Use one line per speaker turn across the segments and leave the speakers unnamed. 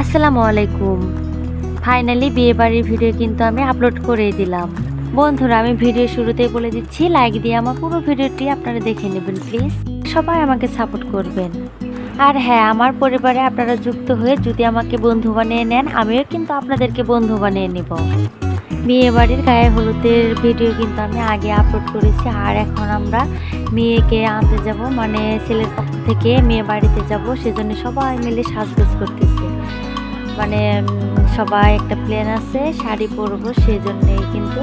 আসসালামু আলাইকুম। ফাইনালি বিয়ে বাড়ির ভিডিও কিন্তু আমি আপলোড করে দিলাম। বন্ধুরা, আমি ভিডিও শুরুতেই বলে দিচ্ছি লাইক দিয়ে আমার পুরো ভিডিওটি আপনারা দেখে নেবেন প্লিজ সবাই আমাকে সাপোর্ট করবেন। আর হ্যাঁ আমার পরিবারে আপনারা যুক্ত হয়ে যদি আমাকে বন্ধু বানিয়ে নেন, আমিও কিন্তু আপনাদেরকে বন্ধু বানিয়ে নেব। বিয়ে বাড়ির গায়ে হলুদের ভিডিও কিন্তু আমি আগে আপলোড করেছি, আর এখন আমরা মেয়েকে আনতে যাব মানে ছেলের পক্ষ থেকে মেয়ে বাড়িতে যাব, সেজন্য সবাই মিলে সাজগোজ করতেছে। মানে সবাই একটা প্ল্যান আছে, শাড়ি পরবো সেই জন্যেই কিন্তু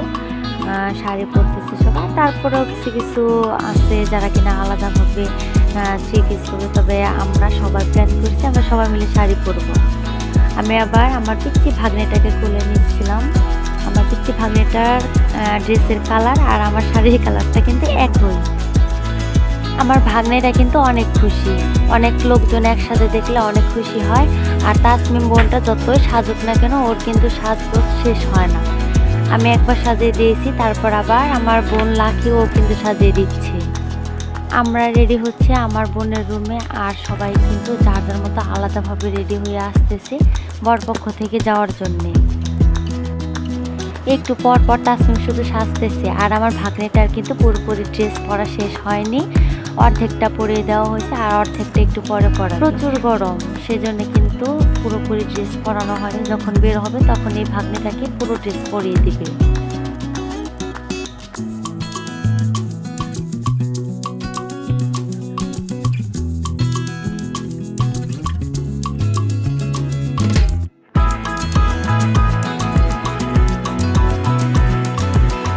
শাড়ি পরতেছে সবাই। তারপরেও কিছু কিছু আছে যারা কিনা আলাদাভাবে চিকিৎস করবে তবে আমরা সবাই প্ল্যান করছি, আমরা সবাই মিলে শাড়ি পরবো। আমি আবার আমার পিচ্ছি ভাগ্নেটাকে খুলে নিচ্ছিলাম। আমার পিচ্ছি ভাগ্নেটার ড্রেসের কালার আর আমার শাড়ির কালারটা কিন্তু একই। আমার ভাগ্নেটা কিন্তু অনেক খুশি। অনেক লোকজন একসাথে দেখলে অনেক খুশি হয়। আর তাসমিম বোনটা যতই সাজুক না কেন, ওর কিন্তু সাজগোজ শেষ হয় না। আমি একবার সাজিয়ে দিয়েছি, তারপর আবার আমার বোন লাকি ও কিন্তু সাজিয়ে দিচ্ছে। আমরা রেডি হচ্ছে আমার বোনের রুমে আর সবাই কিন্তু যার যার মতো আলাদাভাবে রেডি হয়ে আসতেছে বরপক্ষ থেকে যাওয়ার জন্যে। একটু পর পর তাসমিম শুধু সাজতেছে, আর আমার ভাগ্নেটার কিন্তু পুরোপুরি ড্রেস পরা শেষ হয়নি। অর্ধেকটা পরিয়ে দেওয়া হয়েছে, আর অর্ধেকটা একটু পরে পরা। প্রচুর গরম, সেজন্য কিন্তু পুরোপুরি ড্রেস পরানো হয়নি। যখন বের হবে তখন এই ভাগ্নেটাকে পুরো ড্রেস পরিয়ে দিবে।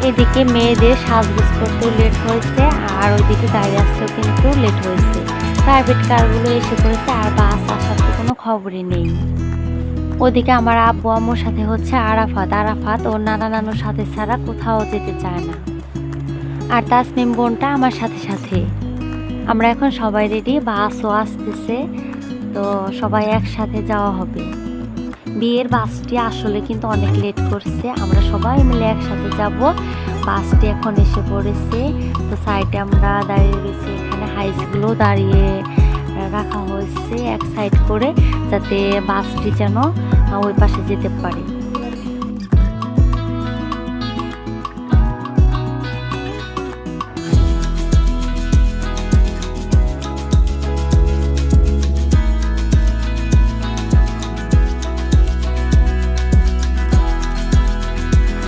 এদিকে মেয়েদের সাজগোজ করতেও লেট হয়েছে, আর ওইদিকে গাড়ি আসতেও কিন্তু লেট হয়েছে। প্রাইভেট কারগুলো এসে পড়েছে, আর বাস খবরই নেই। ওদিকে আমার আব্বু আম্মুর সাথে হচ্ছে আরাফাত। আরাফাত ওর নানা নানুর সাথে ছাড়া কোথাও যেতে চায় না। আর তাসনিম বোনটা আমার সাথে সাথে। আমরা এখন সবাই রেডি বাসও আসতেছে, তো সবাই একসাথে যাওয়া হবে। বিয়ের বাসটি আসলে কিন্তু অনেক লেট করছে। আমরা সবাই মিলে একসাথে যাব। বাসটি এখন এসে পড়েছে। তো সাইডে আমরা দাঁড়িয়ে রয়েছি এখানে হাইসগুলো দাঁড়িয়ে। রাখা হয়েছে এক সাইড করে, যাতে বাসটি যেন ওই পাশে যেতে পারে।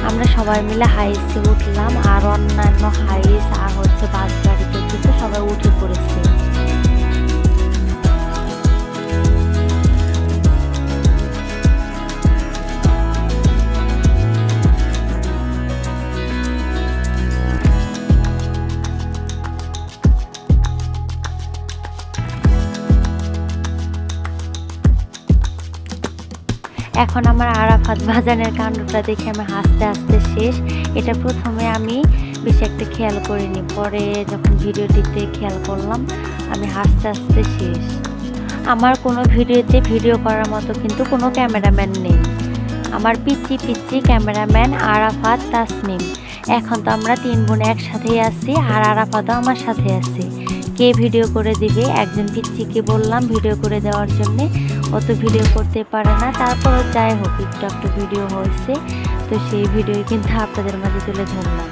আমরা সবাই মিলে হাইসে উঠলাম, আর অন্যান্য হাইস আর হচ্ছে বাস গাড়িতে কিন্তু সবাই উঠে পড়েছে। এখন আমার আরাফাত বাজানের কাণ্ডটা দেখে আমি হাসতে হাসতে শেষ। এটা প্রথমে আমি বেশি একটা খেয়াল করিনি, পরে যখন ভিডিওটিতে খেয়াল করলাম, আমি হাসতে হাসতে শেষ। আমার কোনো ভিডিওতে ভিডিও করার মতো কিন্তু কোনো ক্যামেরাম্যান নেই। আমার পিচ্ছি পিচ্ছি ক্যামেরাম্যান আরাফাত তাসনিম। এখন তো আমরা তিন বোন একসাথেই আছি, আর আরাফাতও আমার সাথে আছে। কে ভিডিও করে দিবে? একজন পিচ্ছিকে বললাম ভিডিও করে দেওয়ার জন্যে। ও তো ভিডিও করতে পারে না। তারপরও যাই হোক একটু একটু ভিডিও হয়েছে। তো সেই ভিডিও কিন্তু আপনাদের মাঝে তুলে ধরলাম।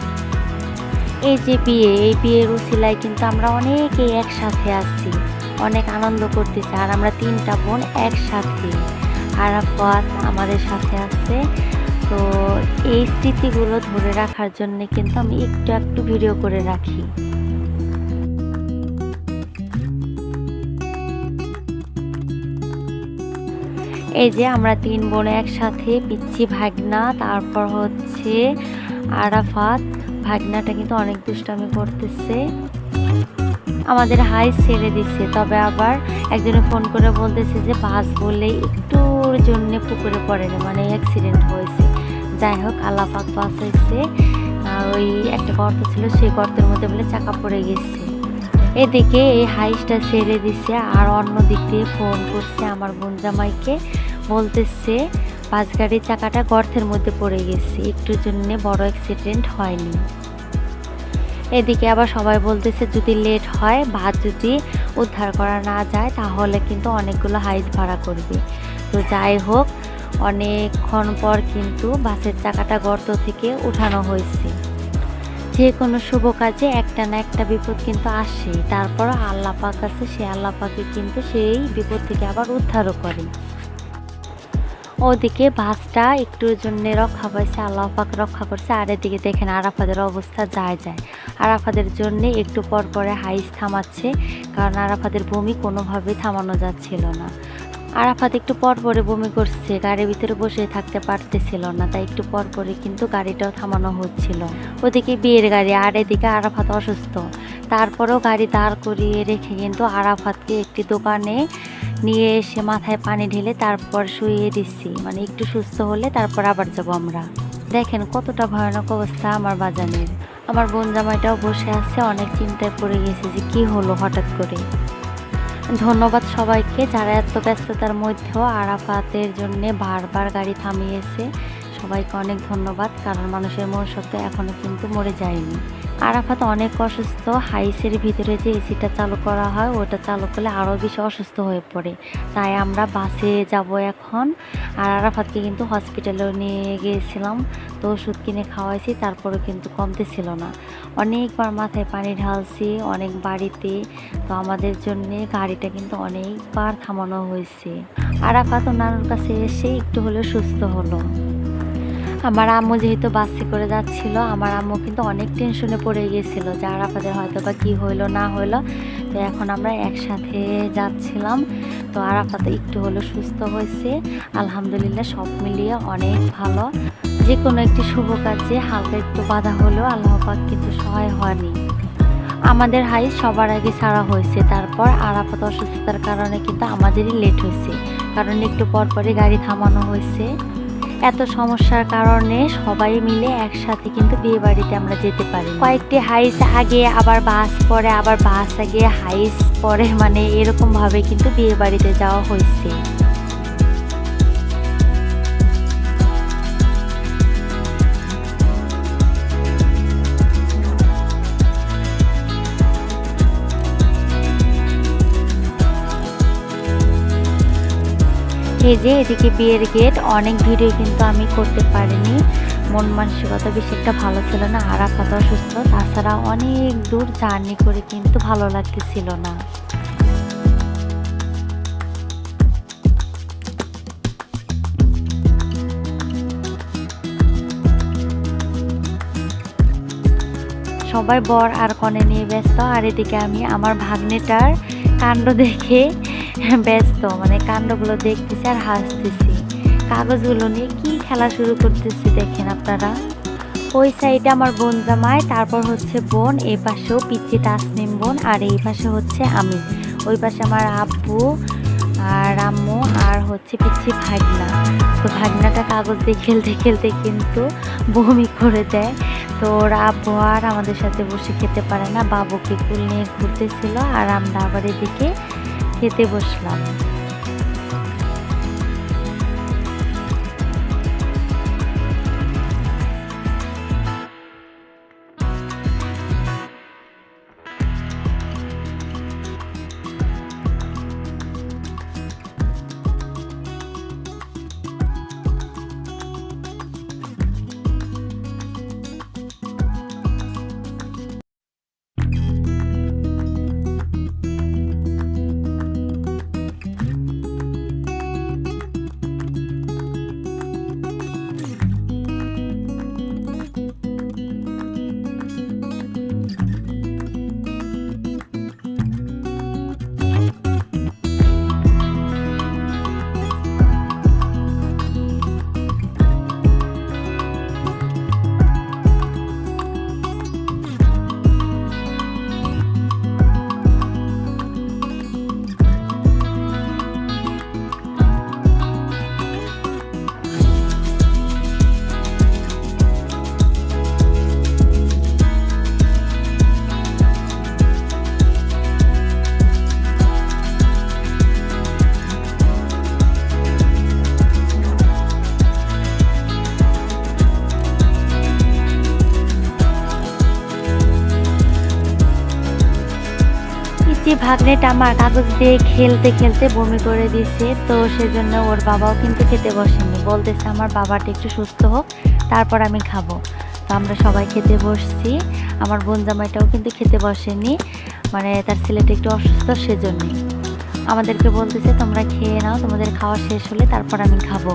এই যে বিয়ে, এই বিয়ের উসিলায় কিন্তু আমরা অনেকেই একসাথে আছি। অনেক আনন্দ করতেছি। আর আমরা তিনটা বোন একসাথে। আরাফাত আমাদের সাথে আছে। তো এই স্মৃতিগুলো ধরে রাখার জন্য কিন্তু আমি একটু একটু ভিডিও করে রাখি। এই যে আমরা তিন বোন একসাথে পিচ্ছি ভাগনা, তারপর হচ্ছে আরাফাত। ভাগনাটা কিন্তু অনেক দুষ্টামি করতেছে। আমাদের হাই ছেড়ে দিচ্ছে তবে আবার একজনে ফোন করে বলতেছে যে, বাস বললেই একটুর জন্য পুকুরে পড়ে না মানে অ্যাক্সিডেন্ট হয়েছে। যাই হোক আল্লাপাক বাঁচাইছে। আর ওই একটা গর্ত ছিল, সেই গর্তের মধ্যে বলে চাকা পড়ে গেছে। এদিকে এই হাইসটা ছেড়ে দিছে, আর অন্য দিক দিয়ে ফোন করছে আমার বোন জামাইকে। বলতেছে বাস গাড়ির চাকাটা গর্তের মধ্যে পড়ে গেছে একটুর জন্য বড় অ্যাক্সিডেন্ট হয়নি। এদিকে আবার সবাই বলতেছে, যদি লেট হয় বা যদি উদ্ধার করা না যায়, তাহলে কিন্তু অনেকগুলো হাইস ভাড়া করবে। তো যাই হোক, অনেকক্ষণ পর কিন্তু বাসের চাকাটা গর্ত থেকে উঠানো হয়েছে। যে কোনো শুভ কাজে একটা না একটা বিপদ কিন্তু আসে। তারপর আল্লাহ পাক আছে, সে আল্লাহ পাকে কিন্তু সেই বিপদ থেকে আবার উদ্ধারও করে। ওদিকে বাসটা একটুর জন্য রক্ষা পাইছে আল্লাহ পাক রক্ষা করছে। আর এদিকে দেখেন আরাফাদের অবস্থা যায় যায়। আরাফাদের জন্য একটু পর পরে হাইস থামাচ্ছে, কারণ আরাফাদের বমি কোনোভাবেই থামানো যাচ্ছিল না। আরাফাত একটু পর পরে বমি করছে, গাড়ির ভিতরে বসে থাকতে পারতেছিল না, তাই একটু পর পরে কিন্তু গাড়িটাও থামানো হচ্ছিল। ওদিকে বিয়ের গাড়ি, আর এদিকে আরাফাত অসুস্থ। তারপরেও গাড়ি দাঁড় করিয়ে রেখে কিন্তু আরাফাতকে একটি দোকানে নিয়ে এসে মাথায় পানি ঢেলে তারপর শুয়ে দিচ্ছি। মানে একটু সুস্থ হলে তারপর আবার যাব আমরা। দেখেন কতটা ভয়ানক অবস্থা আমার বাজানের। আমার বোন জামাইটাও বসে আছে, অনেক চিন্তায় পড়ে গেছে যে কি হলো হঠাৎ করে। ধন্যবাদ সবাইকে যারা এত ব্যস্ততার মধ্যেও আরাফাতের জন্য বারবার গাড়ি থামিয়েছে। সবাইকে অনেক ধন্যবাদ, কারণ মানুষের মনুষ্যত্ব এখনও কিন্তু মরে যায়নি। আরাফাত অনেক অসুস্থ, হাইসের ভিতরে যে এসিটা চালু করা হয়, ওটা চালু করলে আরও বেশি অসুস্থ হয়ে পড়ে। তাই আমরা বাসে যাব এখন। আর আরাফাতকে কিন্তু হসপিটালেও নিয়ে গিয়েছিলাম, তো ওষুধ কিনে খাওয়াইছি, তারপরেও কিন্তু কমতে ছিল না। অনেকবার মাথায় পানি ঢালছি, অনেক বাড়িতে, তো আমাদের জন্য গাড়িটা কিন্তু অনেকবার থামানো হয়েছে। আরাফাত নানুর কাছে এসে একটু হলেও সুস্থ হলো। আমার আম্মু যেহেতু বাসে করে যাচ্ছিল, আমার আম্মু কিন্তু অনেক টেনশনে পড়ে গিয়েছিল যে আরাফাদের হয়তো বা কী হইল, না হইল। তো এখন আমরা একসাথে যাচ্ছিলাম। তো আরাফাত একটু হলেও সুস্থ হয়েছে। আলহামদুলিল্লাহ সব মিলিয়ে অনেক ভালো। যে কোনো একটি শুভ কাজে হালকা একটু বাধা হলেও আল্লাহ পাক কিন্তু সহায় হয়নি। আমাদের হাই সবার আগে ছাড়া হয়েছে, তারপর আরাফাত অসুস্থতার কারণে কিন্তু আমাদেরই লেট হয়েছে। কারণ একটু পর পরই গাড়ি থামানো হয়েছে। এত সমস্যার কারণে সবাই মিলে একসাথে কিন্তু বিয়ে বাড়িতে আমরা যেতে পারি। কয়েকটি হাইস আগে, আবার বাস পরে, আবার বাস আগে হাইস পরে মানে এরকম ভাবে কিন্তু বিয়ে বাড়িতে যাওয়া হয়েছে। এই যে এদিকে বিয়ের গেট, অনেক ভিডিও কিন্তু আমি করতে পারিনি। মন মানসিকতা বেশি একটা ভালো ছিল না আরাফাত অসুস্থ। তাছাড়া অনেক দূর জার্নি করে কিন্তু ভালো লাগতেছিল না। সবাই বর আর কনে নিয়ে ব্যস্ত, আর এদিকে আমি আমার ভাগ্নেটার কাণ্ড দেখে ব্যস্ত মানে কাণ্ডগুলো দেখতেছি আর হাসতেছি। কাগজগুলো নিয়ে কি খেলা শুরু করতেছি দেখেন আপনারা। ওই সাইডে আমার বোন জামাই, তারপর হচ্ছে বোন এই পাশেও পিচ্ছি তাসমিম বোন, আর এই পাশে হচ্ছে আমি। ওই পাশে আমার আব্বু আর আম্মু আর হচ্ছে পিচ্ছি ভাগনা। তো ভাগনাটা কাগজ দিয়ে খেলতে খেলতে কিন্তু বমি করে দেয়। তো ওর আব্বু আর আমাদের সাথে বসে খেতে পারে না। বাবুকে কুল নিয়ে ঘুরতেছিল আর আমরা আবার এদিকে খেতে বসলাম। ভাগ্নেটা আমার কাগজ দিয়ে খেলতে খেলতে বমি করে দিছে তো সেজন্য ওর বাবাও কিন্তু খেতে বসেনি। বলতেছে, আমার বাবাটা একটু সুস্থ হোক, তারপর আমি খাব। তো আমরা সবাই খেতে বসছি। আমার বোন জামাইটাও কিন্তু খেতে বসেনি মানে তার ছেলেটা একটু অসুস্থ সেজন্যই আমাদেরকে বলতেছে, তোমরা খেয়ে নাও, তোমাদের খাওয়া শেষ হলে তারপর আমি খাব।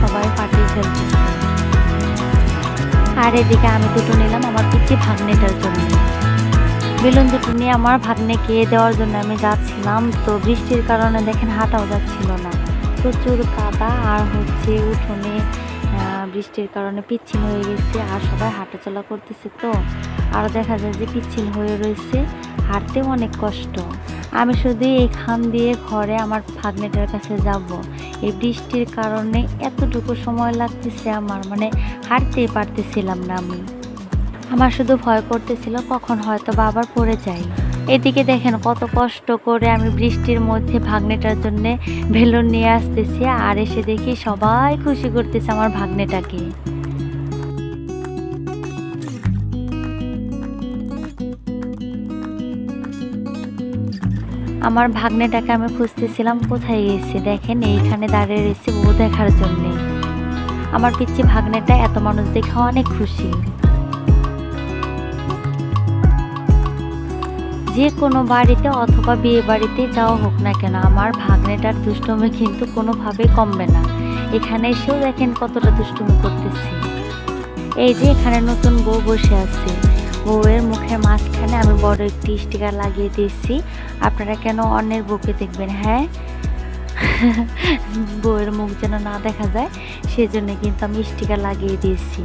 সবাই পার্টি খেলছে আর এদিকে আমি দুটো নিলাম, আমার পিচি ভাগ্নেটার জন্য। বেলুন দুটো নিয়ে আমার ভাগ্নে খেয়ে দেওয়ার জন্য আমি যাচ্ছিলাম, তো বৃষ্টির কারণে দেখেন হাঁটাও যাচ্ছিল না। প্রচুর কাদা, আর হচ্ছে উঠোনে বৃষ্টির কারণে পিচ্ছিল হয়ে গেছে, আর সবাই হাঁটাচলা করতেছে তো। আর দেখা যায় যে পিচ্ছিল হয়ে রয়েছে, হাঁটতেও অনেক কষ্ট। আমি শুধু এইখান দিয়ে ঘরে আমার ভাগ্নেটার কাছে যাব। এই বৃষ্টির কারণে এতটুকু সময় লাগতেছে আমার মানে হাঁটতেই পারতেছিলাম না আমি। আমার শুধু ভয় করতেছিল কখন হয়তো বাবার পড়ে যাই। এদিকে দেখেন কত কষ্ট করে আমি বৃষ্টির মধ্যে ভাগ্নেটার জন্য ভেলুন নিয়ে আসতেছি আর এসে দেখি সবাই খুশি করতেছে আমার ভাগ্নেটাকে। আমার ভাগ্নেটাকে আমি খুঁজতেছিলাম, কোথায় গেছে? দেখেন, এইখানে দাঁড়িয়ে রয়েছে বউ দেখার জন্যে। আমার পিচ্ছি ভাগ্নেটা এত মানুষ দেখে অনেক খুশি। যে কোনো বাড়িতে অথবা বিয়ে বাড়িতে যাওয়া হোক না কেন, আমার ভাগ্নেটার দুষ্টুমি কিন্তু কোনোভাবে কমবে না। এখানে এসেও দেখেন কতটা দুষ্টুমি করতেছে। এই যে এখানে নতুন বউ বসে আছে। বউয়ের মুখের মাঝখানে আমি বড় একটি স্টিকার লাগিয়ে দিয়েছি। আপনারা কেন অন্যের বউকে দেখবেন হ্যাঁ? বউয়ের মুখ যেন না দেখা যায়, সেজন্য কিন্তু আমি স্টিকার লাগিয়ে দিয়েছি।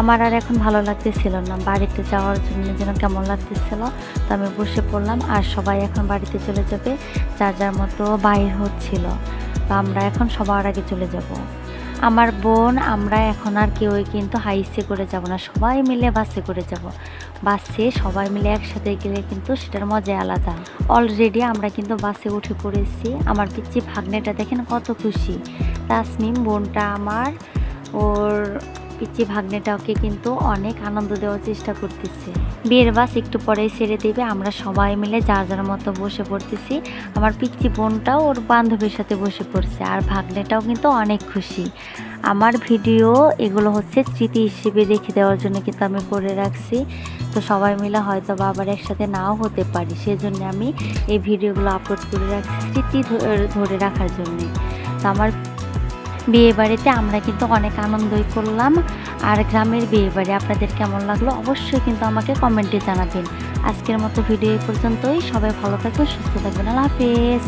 আমার আর এখন ভালো লাগতেছিল না। বাড়িতে যাওয়ার জন্য যেন কেমন লাগতেছিল, তো আমি বসে পড়লাম আর সবাই এখন বাড়িতে চলে যাবে। যার যার মতো বাইর হচ্ছিল, তো আমরা এখন সবার আগে চলে যাব। আমার বোন, আমরা এখন আর কেউই কিন্তু হাইসে করে যাব না, সবাই মিলে বাসে করে যাব। বাসে সবাই মিলে একসাথে গেলে কিন্তু সেটার মজা আলাদা। অলরেডি আমরা কিন্তু বাসে উঠে পড়েছি। আমার পিচ্ছি ভাগ্নেটা দেখেন কত খুশি। তাসনিম বোনটা আমার, ওর পিচ্ছি ভাগ্নেটাকে কিন্তু অনেক আনন্দ দেওয়ার চেষ্টা করতেছে। বিয়ের বাস একটু পরেই ছেড়ে দেবে, আমরা সবাই মিলে যার যার মতো বসে পড়তেছি। আমার পিচ্ছি বোনটাও ওর বান্ধবীর সাথে বসে পড়ছে, আর ভাগ্নেটাও কিন্তু অনেক খুশি। আমার ভিডিও এগুলো হচ্ছে স্মৃতি হিসেবে রেখে দেওয়ার জন্য কিন্তু আমি করে রাখছি। তো সবাই মিলে হয়তো আবার একসাথে নাও হতে পারি, সেজন্য আমি এই ভিডিওগুলো আপলোড করে রাখছি স্মৃতি ধরে রাখার জন্যে। তো আমার বিয়ে বাড়িতে আমরা কিন্তু অনেক আনন্দই করলাম। আর গ্রামের বিয়ে বাড়ি আপনাদের কেমন লাগল অবশ্যই কিন্তু আমাকে কমেন্টে জানাবেন। আজকের মতো ভিডিও পর্যন্তই। সবাই ভালো থাকবেন, সুস্থ থাকবেন। আল্লাহ হাফেজ।